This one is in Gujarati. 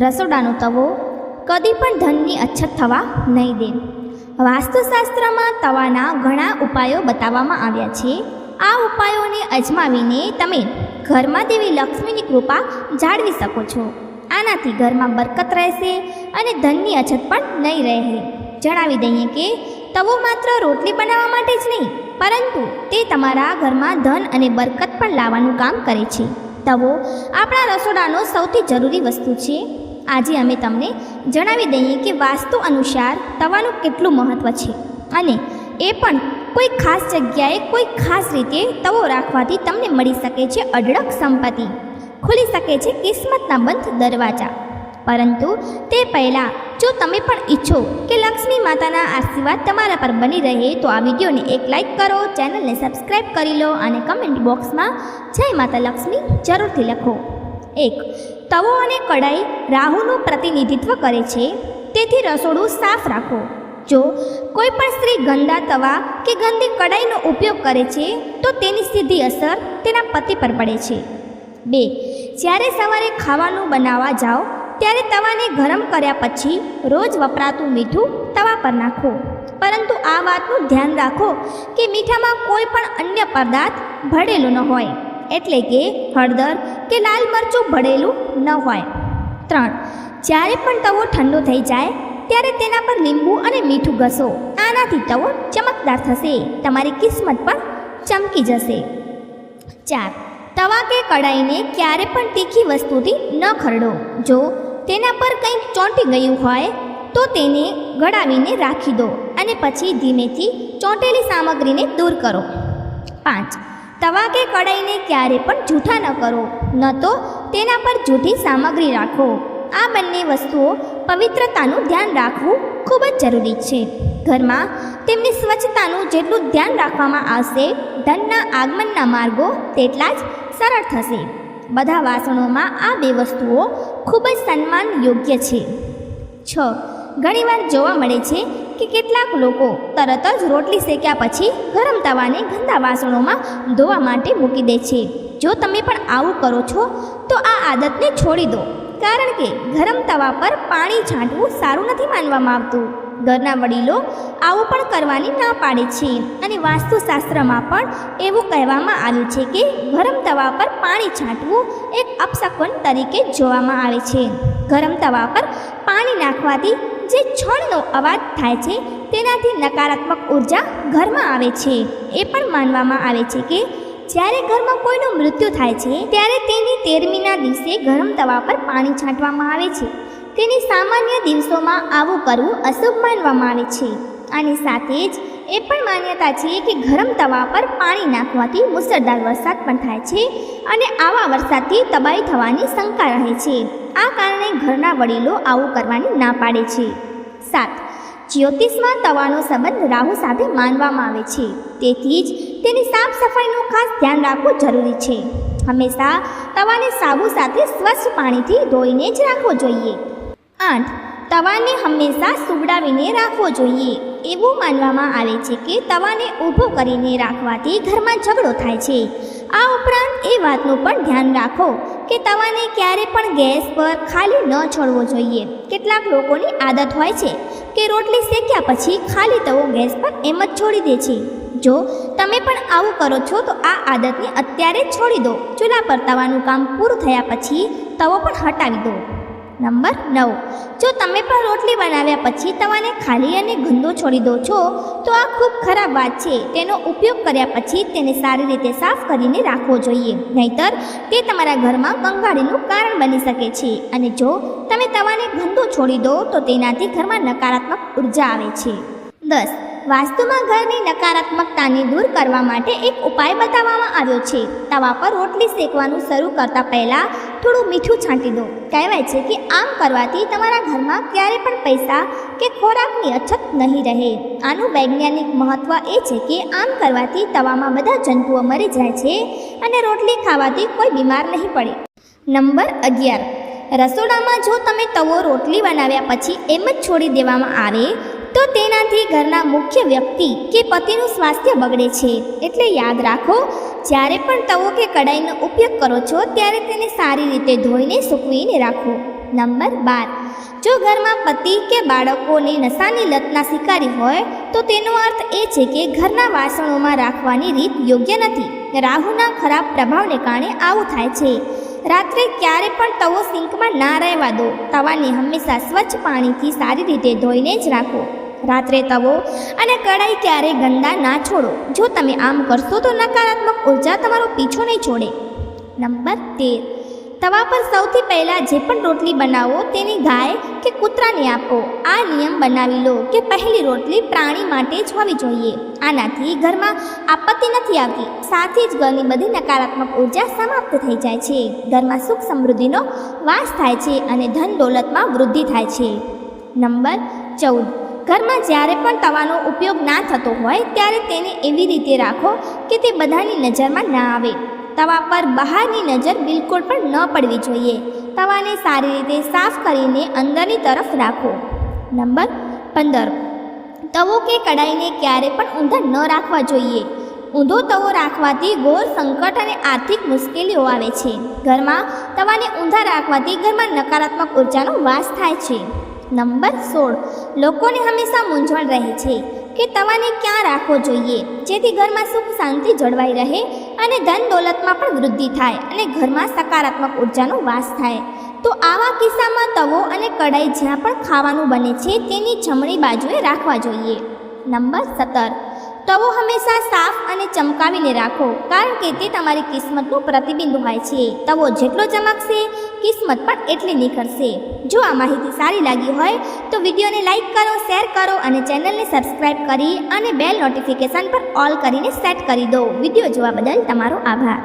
રસોડાનો તવો કદી પણ ધનની અછત થવા નહીં દે. વાસ્તુશાસ્ત્રમાં તવાના ઘણા ઉપાયો બતાવવામાં આવ્યા છે. આ ઉપાયોને અજમાવીને તમે ઘરમાં દેવી લક્ષ્મીની કૃપા જાળવી શકો છો. આનાથી ઘરમાં બરકત રહેશે અને ધનની અછત પણ નહીં રહે. જણાવી દઈએ કે તવો માત્ર રોટલી બનાવવા માટે જ નહીં, પરંતુ તે તમારા ઘરમાં ધન અને બરકત પણ લાવવાનું કામ કરે છે. તવો આપણા રસોડાનો સૌથી જરૂરી વસ્તુ છે. આજે અમે તમને જણાવી દઈએ કે વાસ્તુ અનુસાર તવાનું કેટલું મહત્ત્વ છે. અને એ પણ કોઈ ખાસ જગ્યાએ કોઈ ખાસ રીતે તવો રાખવાથી તમને મળી શકે છે અઢળક સંપત્તિ. ખુલી શકે છે કિસ્મતના બંધ દરવાજા. પરંતુ તે પહેલાં જો તમે પણ ઈચ્છો કે લક્ષ્મી માતાના આશીર્વાદ તમારા પર બની રહે તો આ વિડીયોને એક લાઇક કરો, ચેનલને સબસ્ક્રાઈબ કરી લો અને કમેન્ટ બોક્સમાં જય માતા લક્ષ્મી જરૂરથી લખો. એક, તવો અને કડાઈ રાહુનું પ્રતિનિધિત્વ કરે છે. તેથી રસોડું સાફ રાખો. જો કોઈ પણ સ્ત્રી ગંદા તવા કે ગંદી કડાઈનો ઉપયોગ કરે છે, તો તેની સીધી અસર તેના પતિ પર પડે છે. બે, જ્યારે સવારે ખાવાનું બનાવવા જાઓ, ત્યારે તવાને ગરમ કર્યા પછી રોજ વપરાતું મીઠું તવા પર નાખો. પરંતુ આ વાતનું ધ્યાન રાખો કે મીઠામાં કોઈ પણ અન્ય પદાર્થ ભળેલું ન હોય. એટલે કે હળદર કે લાલ મરચું ભળેલું ન હોય. ત્રણ, જ્યારે પણ તવો ઠંડો થઈ જાય, ત્યારે તેના પર લીંબુ અને મીઠું ઘસો. આનાથી તવો ચમકદાર થશે. તમારી કિસ્મત પણ ચમકી જશે. ચાર, તવા કે કડાઈને ક્યારે પણ તીખી વસ્તુથી ન ખરડો. જો તેના પર કંઈક ચોંટી ગયું હોય, તો તેને ગળાવીને રાખી દો અને પછી ધીમેથી ચોંટેલી સામગ્રીને દૂર કરો. પાંચ તવા કે કડાઈને ક્યારે પણ જૂઠા ન કરો, ન તો તેના પર જૂઠી સામગ્રી રાખો. આ બંને વસ્તુઓ પવિત્રતાનું ધ્યાન રાખવું ખૂબ જ જરૂરી છે. ઘરમાં તેમની સ્વચ્છતાનું જેટલું ધ્યાન રાખવામાં આવશે, ધનના આગમનના માર્ગો તેટલા જ સરળ થશે. બધા વાસણોમાં આ બે વસ્તુઓ ખૂબ જ સન્માન યોગ્ય છે. છ. ઘણીવાર જોવા મળે છે કે કેટલાક લોકો તરત જ રોટલી શેક્યા પછી ગરમ તવાને ગંદા વાસણોમાં ધોવા માટે મૂકી દે છે. જો તમે પણ આવું કરો છો, તો આ આદતને છોડી દો. કારણ કે ગરમ તવા પર પાણી છાંટવું સારું નથી માનવામાં આવતું. ઘરના વડીલો આવું પણ કરવાની ના પાડે છે અને વાસ્તુશાસ્ત્રમાં પણ એવું કહેવામાં આવ્યું છે કે ગરમ તવા પર પાણી છાંટવું એક અપશકુન તરીકે જોવામાં આવે છે. ગરમ તવા પર પાણી નાખવાથી જે છણનો અવાજ થાય છે, તેનાથી નકારાત્મક ઊર્જા ઘરમાં આવે છે. એ પણ માનવામાં આવે છે કે, જ્યારે ઘરમાં કોઈનું મૃત્યુ થાય છે, ત્યારે તેની તેરમીના દિવસે ગરમ તવા પર પાણી છાંટવામાં આવે છે. તેની સામાન્ય દિવસોમાં આવું કરવું અશુભ માનવામાં આવે છે. આની સાથે જ એ પણ માન્યતા છે કે ગરમ તવા પર પાણી નાખવાથી મુસળધાર વરસાદ પણ થાય છે અને આવા વરસાદથી તબાહી થવાની શંકા રહે છે. આ કારણે ઘરના વડીલો આવું કરવાની ના પાડે છે. સાત, જ્યોતિષમાં તવાનો સંબંધ રાહુ સાથે માનવામાં આવે છે. તેથી જ તેની સાફ સફાઈનું ખાસ ધ્યાન રાખવું જરૂરી છે. હંમેશા તવાને સાબુ સાથે સ્વચ્છ પાણીથી ધોઈને જ રાખવો જોઈએ. આઠ, તવાને હંમેશા સુગડાવીને રાખવો જોઈએ. એવું માનવામાં આવે છે કે તવાને ઊભો કરીને રાખવાથી ઘરમાં ઝઘડો થાય છે. આ ઉપરાંત એ વાતનું પણ ધ્યાન રાખો. કે તવાને ક્યારે પણ ગેસ પર ખાલી ન છોડવો જોઈએ. કેટલાક લોકોની આદત હોય છે કે રોટલી શેક્યા પછી ખાલી તવો ગેસ પર એમ જ છોડી દે છે. જો તમે પણ આવું કરો છો તો આ આદતને અત્યારે છોડી દો. ચૂલા પર તવાનું કામ પૂરું થયા પછી તવો પણ હટાવી દો. નંબર નવ. જો તમે પણ રોટલી બનાવ્યા પછી તવાને ખાલી અને ગંદો છોડી દો છો, તો આ ખૂબ ખરાબ વાત છે. તેનો ઉપયોગ કર્યા પછી તેને સારી રીતે સાફ કરીને રાખવો જોઈએ. નહીતર તે તમારા ઘરમાં કંગાળીનું કારણ બની શકે છે. અને જો તમે તવાને ગંદો છોડી દો, તો તેનાથી ઘરમાં નકારાત્મક ઊર્જા આવે છે. દસ. વાસ્તુમાં ઘરની નકારાત્મકતાને દૂર કરવા માટે એક ઉપાય બતાવવામાં આવ્યો છે. તવા પર રોટલી શેકવાનું શરૂ કરતા પહેલાં થોડું મીઠું છાંટી દો. કહેવાય છે કે આમ કરવાથી તમારા ઘરમાં ક્યારે પણ પૈસા કે ખોરાકની અછત નહીં રહે. આનું વૈજ્ઞાનિક મહત્ત્વ એ છે કે આમ કરવાથી તવામાં બધા જંતુઓ મરી જાય છે અને રોટલી ખાવાથી કોઈ બીમાર નહીં પડે. નંબર અગિયાર. રસોડામાં જો તમે તવો રોટલી બનાવ્યા પછી એમ જ છોડી દેવામાં આવે, તો તેનાથી ઘરના મુખ્ય વ્યક્તિ કે પતિનું સ્વાસ્થ્ય બગડે છે. એટલે યાદ રાખો જ્યારે પણ તવો કે કડાઈનો ઉપયોગ કરો છો, ત્યારે તેને સારી રીતે ધોઈને સૂકવીને રાખો. નંબર બાર. જો ઘરમાં પતિ કે બાળકોને નશાની લતના શિકારી હોય, તો તેનો અર્થ એ છે કે ઘરના વાસણોમાં રાખવાની રીત યોગ્ય નથી. રાહુના ખરાબ પ્રભાવને કારણે આવું થાય છે. રાત્રે ક્યારે પણ તવો સિંકમાં ના રહેવા દો. તવાને હંમેશા સ્વચ્છ પાણીથી સારી રીતે ધોઈને જ રાખો. રાત્રે તવો અને કડાઈ ક્યારેય ગંદા ના છોડો. જો તમે આમ કરશો તો નકારાત્મક ઊર્જા તમારો પીછો નહીં છોડે. નંબર તેર. તવા પર સૌથી પહેલાં જે પણ રોટલી બનાવો તેની ગાય કે કૂતરાને આપો. આ નિયમ બનાવી લો કે પહેલી રોટલી પ્રાણી માટે જ હોવી જોઈએ. આનાથી ઘરમાં આપત્તિ નથી આવતી. સાથે જ ઘરની બધી નકારાત્મક ઊર્જા સમાપ્ત થઈ જાય છે. ઘરમાં સુખ સમૃદ્ધિનો વાસ થાય છે અને ધન દોલતમાં વૃદ્ધિ થાય છે. નંબર ચૌદ. ઘરમાં જ્યારે પણ તવાનો ઉપયોગ ના થતો હોય ત્યારે તેને એવી રીતે રાખો કે તે બધાની નજરમાં ના આવે. તવા પર બહારની નજર બિલકુલ પણ ન પડવી જોઈએ. તવાને સારી રીતે સાફ કરીને અંદરની તરફ રાખો. નંબર પંદર. તવો કે કડાઈને ક્યારે પણ ઊંધા ન રાખવા જોઈએ. ઊંધો તવો રાખવાથી ઘોર સંકટ અને આર્થિક મુશ્કેલીઓ આવે છે. ઘરમાં તવાને ઊંધા રાખવાથી ઘરમાં નકારાત્મક ઉર્જાનો વાસ થાય છે. નંબર સોળ. લોકોને હંમેશા મૂંઝવણ રહે છે કે તવાને ક્યાં રાખવો જોઈએ? જેથી ઘરમાં સુખ શાંતિ જળવાઈ રહે અને ધન દોલતમાં પણ વૃદ્ધિ થાય અને ઘરમાં સકારાત્મક ઉર્જાનો વાસ થાય. તો આવા કિસ્સામાં તવો અને કડાઈ જ્યાં પણ ખાવાનું બને છે તેની જમણી બાજુએ રાખવા જોઈએ. નંબર સત્તર. તવો હંમેશા સાફ અને ચમકાવીને રાખો, કારણ કે તે તમારી કિસ્મતનું પ્રતિબિંબ હોય છે. તવો જેટલો ચમકશે કિસ્મત પણ એટલી નિખરશે. જો આ માહિતી સારી લાગી હોય, તો વિડીયોને લાઈક કરો, શેર કરો અને ચેનલને સબસ્ક્રાઈબ કરી અને બેલ નોટિફિકેશન પર ઓલ કરીને સેટ કરી દો. વીડિયો જોવા બદલ તમારો આભાર.